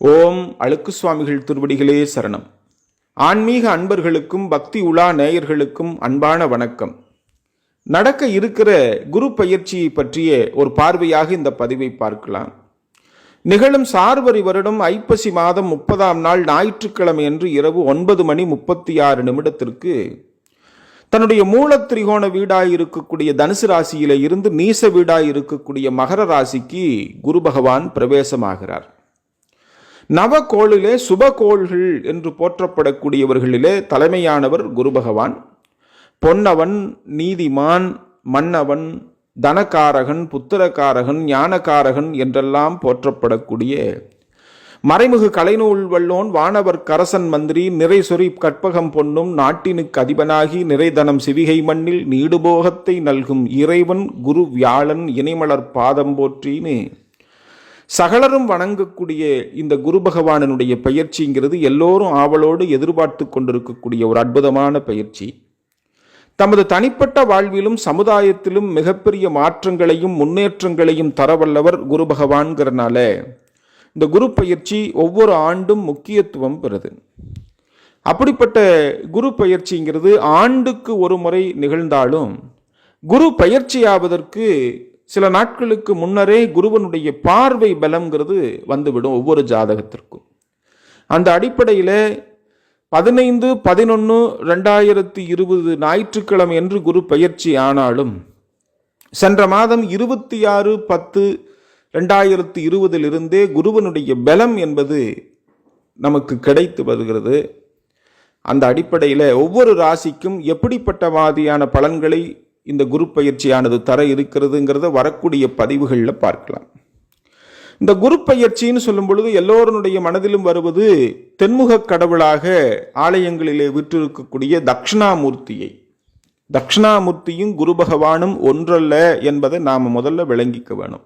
ஓம் அழுக்கு சுவாமிகள் திருவடிகளே சரணம். ஆன்மீக அன்பர்களுக்கும் பக்தி உலா நேயர்களுக்கும் அன்பான வணக்கம். நடக்க இருக்கிற குரு பயிற்சியை பற்றிய ஒரு பார்வையாக இந்த பதிவை பார்க்கலாம். நிகழும் சார்வரி வருடம் ஐப்பசி மாதம் முப்பதாம் நாள் ஞாயிற்றுக்கிழமை அன்று இரவு ஒன்பது மணி முப்பத்தி ஆறு நிமிடத்திற்கு தன்னுடைய மூல திரிகோண வீடாய் இருக்கக்கூடிய தனுசு ராசியில இருந்து நீச வீடாய் இருக்கக்கூடிய மகர ராசிக்கு குரு பகவான் பிரவேசமாகிறார். நவகோளிலே சுபகோள்கள் என்று போற்றப்படக்கூடியவர்களிலே தலைமையானவர் குரு பகவான் பொன்னவன் நீதிமான் மன்னவன் தனகாரகன் புத்திரகாரகன் ஞானகாரகன் என்றெல்லாம் போற்றப்படக்கூடிய மறைமுக கலைநூல் வல்லோன் வானவர் கரசன் மந்திரி நிறைசொரி கற்பகம் பொன்னும் நாட்டினுக்கு அதிபனாகி நிறைதனம் சிவிகை மண்ணில் நீடுபோகத்தை நல்கும் இறைவன் குரு வியாழன் இணைமலர் பாதம் போற்றின்னு சகலரும் வணங்கக்கூடிய இந்த குரு பகவானனுடைய பயிற்சிங்கிறது எல்லோரும் ஆவலோடு எதிர்பார்த்து கொண்டிருக்கக்கூடிய ஒரு அற்புதமான பயிற்சி தமது தனிப்பட்ட வாழ்விலும் சமுதாயத்திலும் மிகப்பெரிய மாற்றங்களையும் முன்னேற்றங்களையும் தரவல்லவர் குரு பகவான்கிறனால இந்த குரு பயிற்சி ஒவ்வொரு ஆண்டும் முக்கியத்துவம் பெறுது. அப்படிப்பட்ட குரு பயிற்சிங்கிறது ஆண்டுக்கு ஒரு முறை நிகழ்ந்தாலும் குரு பயிற்சியாவதற்கு சில நாட்களுக்கு முன்னரே குருவனுடைய பார்வை பலம்ங்கிறது வந்துவிடும் ஒவ்வொரு ஜாதகத்திற்கும். அந்த அடிப்படையில் பதினைந்து பதினொன்று ரெண்டாயிரத்தி இருபது ஞாயிற்றுக்கிழமை என்று குரு பயிற்சி ஆனாலும் சென்ற மாதம் இருபத்தி ஆறு பத்து ரெண்டாயிரத்தி இருபதிலிருந்தே குருவனுடைய பலம் என்பது நமக்கு கிடைத்து வருகிறது. அந்த அடிப்படையில் ஒவ்வொரு ராசிக்கும் எப்படிப்பட்ட மாதிரியான பலன்களை இந்த குரு பயிற்சியானது தர இருக்கிறதுங்கிறத வரக்கூடிய பதிவுகளில் பார்க்கலாம். இந்த குரு பயிற்சின்னு சொல்லும் பொழுது எல்லோருடைய மனதிலும் வருவது தென்முக கடவுளாக ஆலயங்களிலே விற்றிருக்கக்கூடிய தக்ஷணாமூர்த்தியை தக்ஷணாமூர்த்தியும் குரு பகவானும் ஒன்றல்ல என்பதை நாம் முதல்ல விளங்கிக்க வேணும்.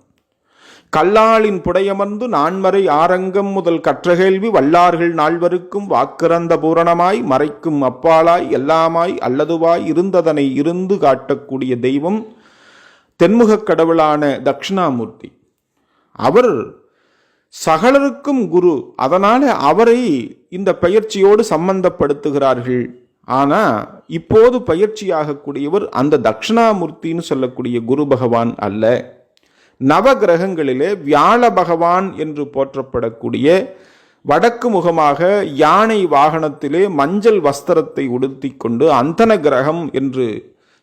கல்லாளின் புடையமர்ந்து நான்மறை ஆரங்கம் முதல் கற்றகேள்வி வல்லார்கள் நால்வருக்கும் வாக்கிறந்த பூரணமாய் மறைக்கும் அப்பாலாய் எல்லாமாய் அல்லதுவாய் இருந்ததனை இருந்து காட்டக்கூடிய தெய்வம் தென்முகக் கடவுளான தக்ஷணாமூர்த்தி அவர் சகலருக்கும் குரு. அதனால் அவரை இந்த பயிற்சியோடு சம்பந்தப்படுத்துகிறார்கள். ஆனால் இப்போது பயிற்சியாகக்கூடியவர் அந்த தக்ஷணாமூர்த்தின்னு சொல்லக்கூடிய குரு பகவான் அல்ல. நவ கிரகங்களிலே வியாழ பகவான் என்று போற்றப்படக்கூடிய வடக்கு முகமாக யானை வாகனத்திலே மஞ்சள் வஸ்திரத்தை உடுத்தி கொண்டு அந்தன கிரகம் என்று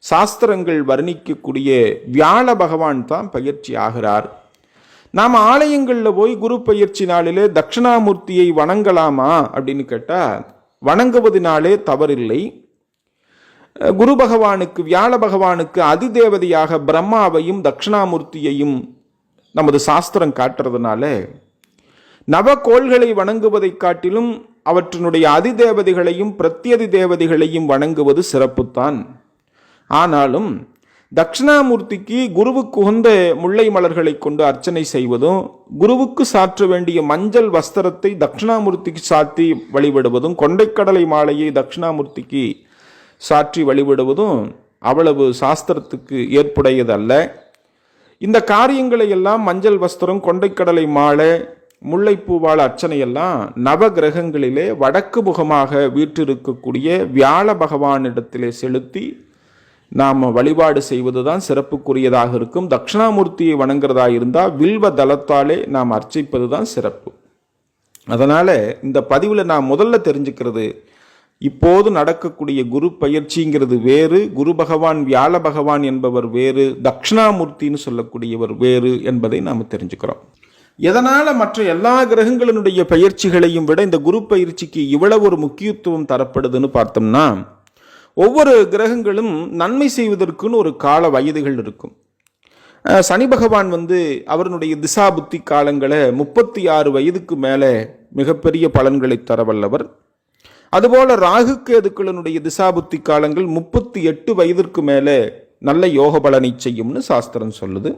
சாஸ்திரங்கள் வர்ணிக்கக்கூடிய வியாழ பகவான் தான் பயிற்சி ஆகிறார். நாம் ஆலயங்களில் போய் குரு பயிற்சி நாளிலே தட்சிணாமூர்த்தியை வணங்கலாமா அப்படின்னு கேட்டால் வணங்குவதினாலே தவறில்லை. குரு பகவானுக்கு வியாழ பகவானுக்கு அதிதேவதையாக பிரம்மாவையும் தட்சிணாமூர்த்தியையும் நமது சாஸ்திரம் காட்டுறதுனால நவகோள்களை வணங்குவதை காட்டிலும் அவற்றினுடைய அதிதேவதைகளையும் பிரத்யதி தேவதைகளையும் வணங்குவது சிறப்புத்தான். ஆனாலும் தட்சிணாமூர்த்திக்கு குருவுக்கு உகந்த முல்லை மலர்களை கொண்டு அர்ச்சனை செய்வதும் குருவுக்கு சாற்ற வேண்டிய மஞ்சள் வஸ்திரத்தை தட்சிணாமூர்த்திக்கு சாத்தி வழிபடுவதும் கொண்டைக்கடலை மாலையை தட்சிணாமூர்த்திக்கு சாற்றி வழிபடுவதும் அவ்வளவு சாஸ்திரத்துக்கு ஏற்புடையதல்ல. இந்த காரியங்களை எல்லாம் மஞ்சள் வஸ்திரம் கொண்டைக்கடலை மாலை முல்லைப்பூவாள் அர்ச்சனையெல்லாம் நவ கிரகங்களிலே வடக்கு முகமாக வீற்றிருக்கக்கூடிய வியாழ பகவானிடத்திலே செலுத்தி நாம் வழிபாடு செய்வது தான் சிறப்புக்குரியதாக இருக்கும். தட்சிணாமூர்த்தியை வணங்குறதா இருந்தால் வில்வ தளத்தாலே நாம் அர்ச்சிப்பது தான் சிறப்பு. அதனால் இந்த பதிவில் நான் முதல்ல தெரிஞ்சுக்கிறது இப்போது நடக்கக்கூடிய குரு பயிற்சிங்கிறது வேறு குரு பகவான் வியாழ பகவான் என்பவர் வேறு தக்ஷணாமூர்த்தின்னு சொல்லக்கூடியவர் வேறு என்பதை நாம் தெரிஞ்சுக்கிறோம். எதனால் மற்ற எல்லா கிரகங்களினுடைய பயிற்சிகளையும் விட இந்த குரு பயிற்சிக்கு இவ்வளவு ஒரு முக்கியத்துவம் தரப்படுதுன்னு பார்த்தோம்னா ஒவ்வொரு கிரகங்களும் நன்மை செய்வதற்குன்னு ஒரு கால வயதுகள் இருக்கும். சனி பகவான் வந்து அவருடைய திசா புத்தி காலங்களை முப்பத்தி ஆறு வயதுக்கு மேலே மிகப்பெரிய பலன்களை தரவல்லவர். அதுபோல ராகு கேதுக்களினுடைய திசாபுத்தி காலங்கள் முப்பத்தி எட்டு வயதிற்கு மேலே நல்ல யோக பலனை செய்யும்னு சாஸ்திரம் சொல்லுது.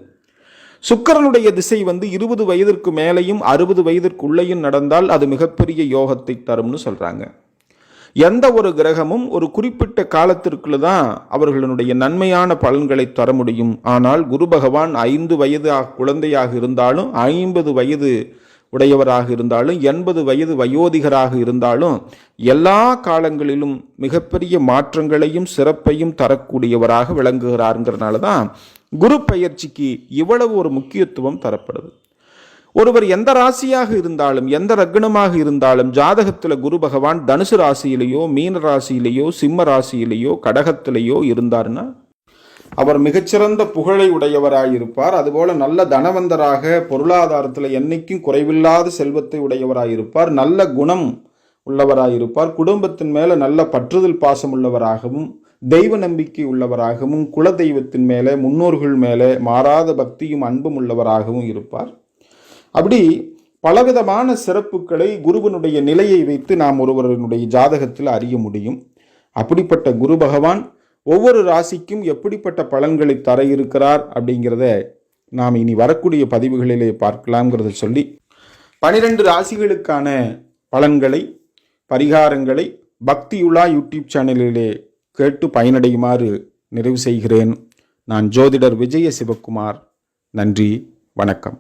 சுக்கரனுடைய திசை வந்து இருபது வயதிற்கு மேலேயும் அறுபது வயதிற்குள்ளேயும் நடந்தால் அது மிகப்பெரிய யோகத்தை தரும்னு சொல்கிறாங்க எந்த ஒரு கிரகமும் ஒரு குறிப்பிட்ட காலத்திற்குள்ள தான் அவர்களுடைய நன்மையான பலன்களை தர முடியும். ஆனால் குரு பகவான் ஐந்து வயது குழந்தையாக இருந்தாலும் ஐம்பது வயது உடையவராக இருந்தாலும் எண்பது வயது வயோதிகராக இருந்தாலும் எல்லா காலங்களிலும் மிகப்பெரிய மாற்றங்களையும் சிறப்பையும் தரக்கூடியவராக விளங்குகிறாருங்கிறனால தான் குரு பயிற்சிக்கு இவ்வளவு ஒரு முக்கியத்துவம் தரப்படுது. ஒருவர் எந்த ராசியாக இருந்தாலும் எந்த ரக்னமாக இருந்தாலும் ஜாதகத்தில் குரு பகவான் தனுசு ராசியிலேயோ மீன ராசியிலேயோ சிம்ம ராசியிலேயோ கடகத்திலேயோ இருந்தார்னா அவர் மிகச்சிறந்த புகழை உடையவராயிருப்பார். அதுபோல நல்ல தனவந்தராக பொருளாதாரத்தில் என்னைக்கும் குறைவில்லாத செல்வத்தை உடையவராயிருப்பார். நல்ல குணம் உள்ளவராயிருப்பார். குடும்பத்தின் மேலே நல்ல பற்றுதல் பாசம் உள்ளவராகவும் தெய்வ நம்பிக்கை உள்ளவராகவும் குல தெய்வத்தின் மேலே முன்னோர்கள் மேலே மாறாத பக்தியும் அன்பும் உள்ளவராகவும் இருப்பார். அப்படி பலவிதமான சிறப்புகளை குருவனுடைய நிலையை வைத்து நாம் ஒருவரனுடைய ஜாதகத்தில் அறிய முடியும். அப்படிப்பட்ட குரு பகவான் ஒவ்வொரு ராசிக்கும் எப்படிப்பட்ட பலன்களை தர இருக்கிறார் அப்படிங்கிறத நாம் இனி வரக்கூடிய பதிவுகளிலே பார்க்கலாம்ங்கிறத சொல்லி பனிரெண்டு ராசிகளுக்கான பலன்களை பரிகாரங்களை பக்தியுலா யூடியூப் சேனலிலே கேட்டு பயனடையுமாறு நிறைவு செய்கிறேன். நான் ஜோதிடர் விஜய சிவக்குமார் நன்றி வணக்கம்.